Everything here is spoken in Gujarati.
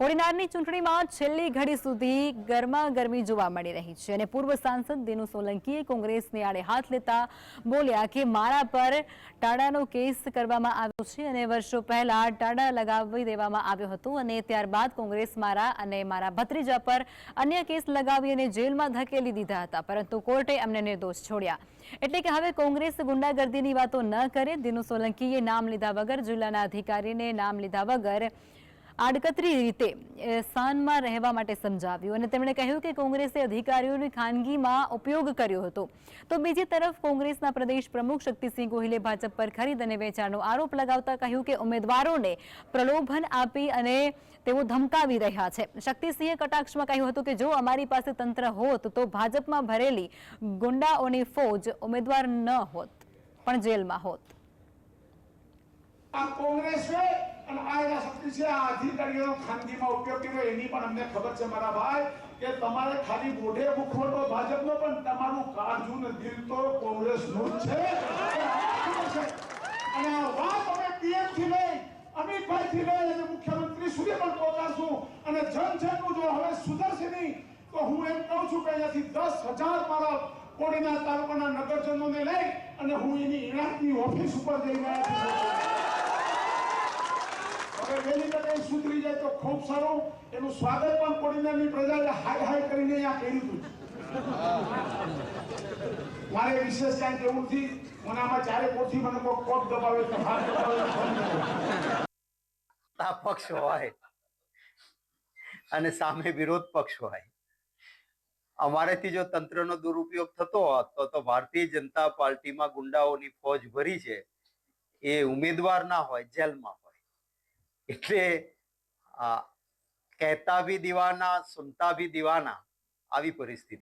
કોડીનારની ચૂંટણીમાં છેલ્લી ઘડી સુધી ગરમા ગરમી જોવા મળી રહી છે અને પૂર્વ સાંસદ દિનુ સોલંકીએ કોંગ્રેસને આડે હાથ લેતા બોલ્યા કે મારા પર ટાડાનો કેસ કરવામાં આવ્યો છે અને વર્ષો પહેલા ટાડા લગાવી દેવામાં આવ્યો હતો અને ત્યારબાદ કોંગ્રેસ મારા અને મારા ભત્રીજા પર અન્ય કેસ લગાવી અને જેલમાં ધકેલી દીધા હતા, પરંતુ કોર્ટે અમને નિર્દોષ છોડ્યા. એટલે કે હવે કોંગ્રેસ ગુંડાગર્દીની વાતો ન કરે. દિનુ સોલંકીએ નામ લીધા વગર જિલ્લાના અધિકારીને નામ લીધા વગર આડકતરી રીતે સ્થાનમાં રહેવા માટે સમજાવ્યું અને તેમણે કહ્યું કે કોંગ્રેસે અધિકારીઓની ખાનગીમાં ઉપયોગ કર્યો હતો. તો બીજી તરફ કોંગ્રેસના પ્રદેશ પ્રમુખ શક્તિસિંહ ગોહિલે ભાજપ પર ખરીદ અને વેચાણનો આરોપ લગાવતા કહ્યું કે ઉમેદવારોને પ્રલોભન આપી અને તેઓ ધમકાવી રહ્યા છે. શક્તિસિંહે કટાક્ષમાં કહ્યું હતું કે જો અમારી પાસે તંત્ર હોત તો ભાજપમાં ભરેલી ગુંડાઓની ફોજ ઉમેદવાર ન હોત, પણ જેલમાં હોત. આ કોંગ્રેસ અને આ શક્તિ છે, આ અધિકારીઓનો ખાનગીમાં ઉપયોગ કર્યો, એની પણ અમને ખબર છે મારા ભાઈ, કે તમારે ખાલી મોઢે મુખવટો ભાજપનો, પણ તમારું કાળજું ને દિલ તો કોંગ્રેસનું જ છે છે. અને આ વાત અમે પીએમથી લઈ અમિતભાઈ લઈ અને મુખ્યમંત્રી સુધી પણ પહોંચાડશું અને જન જનનું જો હવે સુધરશે નહીં, તો હું એમ કહું છું કે અહીંયાથી દસ હજાર મારા કોડીના તાલુકાના નગરજનોને લઈ અને હું એની ઇણાકની ઓફિસ ઉપર જઈને હવે ખૂબ સારું એનું સ્વાગત પણ કોડીનારની પ્રજાએ હાય હાય કરીને અહીંયા કર્યું હતું. મારે વિશેષ કાંઈ કેવું નથી. મને આમાં ચારે કોઠી મને કોઈ કોપ દબાવે તો હાથ દબાવે પક્ષ હોય. અને સામે વિરોધ પક્ષ હોય. અમારેથી જો તંત્રનો દુરુપયોગ થતો હોત તો ભારતીય જનતા પાર્ટીમાં ગુંડાઓની ફોજ ભરી છે. એ ઉમેદવાર ના હોય, જેલમાં હોય. એટલે કહેતા ભી દીવાના સુનતા ભી દીવાના આવી પરિસ્થિતિ.